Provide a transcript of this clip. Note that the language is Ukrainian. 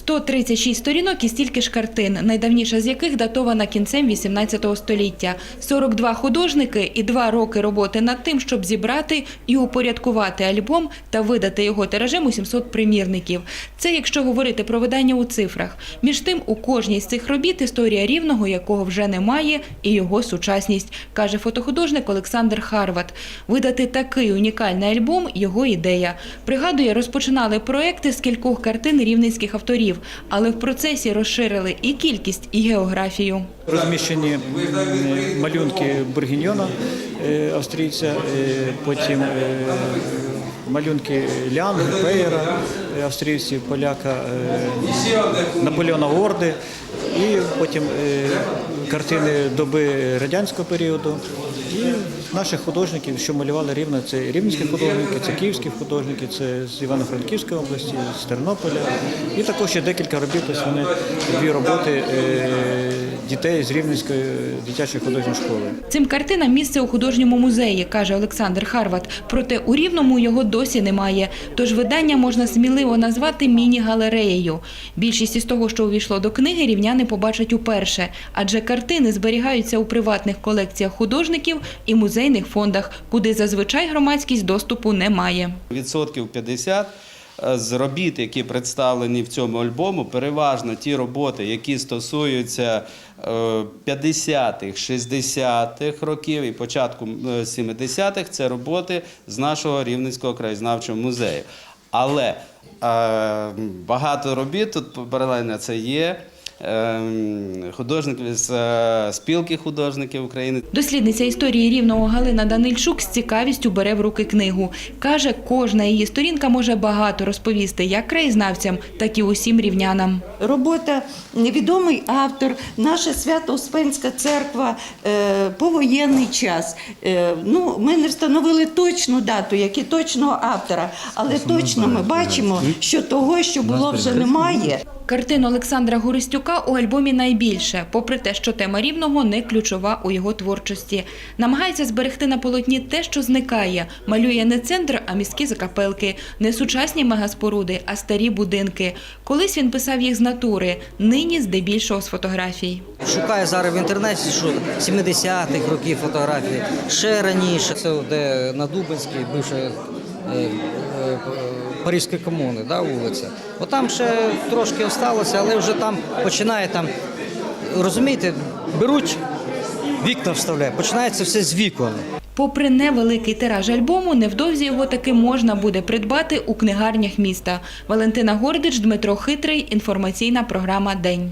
136 сторінок і стільки ж картин, найдавніша з яких датована кінцем 18 століття. 42 художники і два роки роботи над тим, щоб зібрати і упорядкувати альбом та видати його тиражем у 700 примірників. Це якщо говорити про видання у цифрах. Між тим, у кожній з цих робіт історія рівного, якого вже немає, і його сучасність, каже фотохудожник Олександр Харват. Видати такий унікальний альбом його ідея. Пригадує, розпочинали проекти з кількох картин рівненських авторів, але в процесі розширили і кількість, і географію. Розміщені малюнки Бургіньйона, е, австрійця, е, потім е, малюнки Лян, Пейера, е, австрійців, поляка, Наполеона Орди, і потім е, картини доби радянського періоду. І наших художників, що малювали рівно, це рівненські художники, це київські художники, це з Івано-Франківської області, з Тернополя. І також ще декілька робіт, ось вони дві роботи е, дітей з Рівненської дитячої художньої школи. Цим картинам місце у художньому музеї, каже Олександр Харват. Проте у Рівному його досі немає. Тож видання можна сміливо назвати міні-галереєю. Більшість із того, що увійшло до книги, рівняни побачать уперше, адже картини зберігаються у приватних колекціях художників і музейних фондах, куди зазвичай громадськість доступу не має. Відсотків 50 е, з робіт, які представлені в цьому альбому, переважно ті роботи, які стосуються е, 50-х, 60-х років і початку е, 70-х, це роботи з нашого Рівненського краєзнавчого музею. Але е, багато робіт тут паралельно це є. Е, Художників з е, спілки художників України Дослідниця історії рівного Галина Данильчук з цікавістю бере в руки книгу. Каже, кожна її сторінка може багато розповісти як краєзнавцям, так і усім рівнянам. Робота невідомий автор, наша Свято-Успенська церква, е, повоєнний час. Е, ну, ми не встановили точну дату, як і точного автора, але точно ми бачимо, що того, що було вже немає. Картин Олександра Гористюка у альбомі найбільше, попри те, що тема рівного не ключова у його творчості. Намагається зберегти на полотні те, що зникає. Малює не центр, а міські закапелки, не сучасні мегаспоруди, а старі будинки. Колись він писав їх з натури, нині здебільшого з фотографій. Шукаю зараз в інтернеті, що 70-х років фотографії, ще раніше. Це де на Дубинській, бивша е, е, Паризької комуни, да, вулиця. Отам ще трошки осталося, але вже там починає там, розумієте, беруть, вікна вставляють, починається все з вікон. Попри невеликий тираж альбому, невдовзі його таки можна буде придбати у книгарнях міста. Валентина Гордич, Дмитро Хитрий. Інформаційна програма День.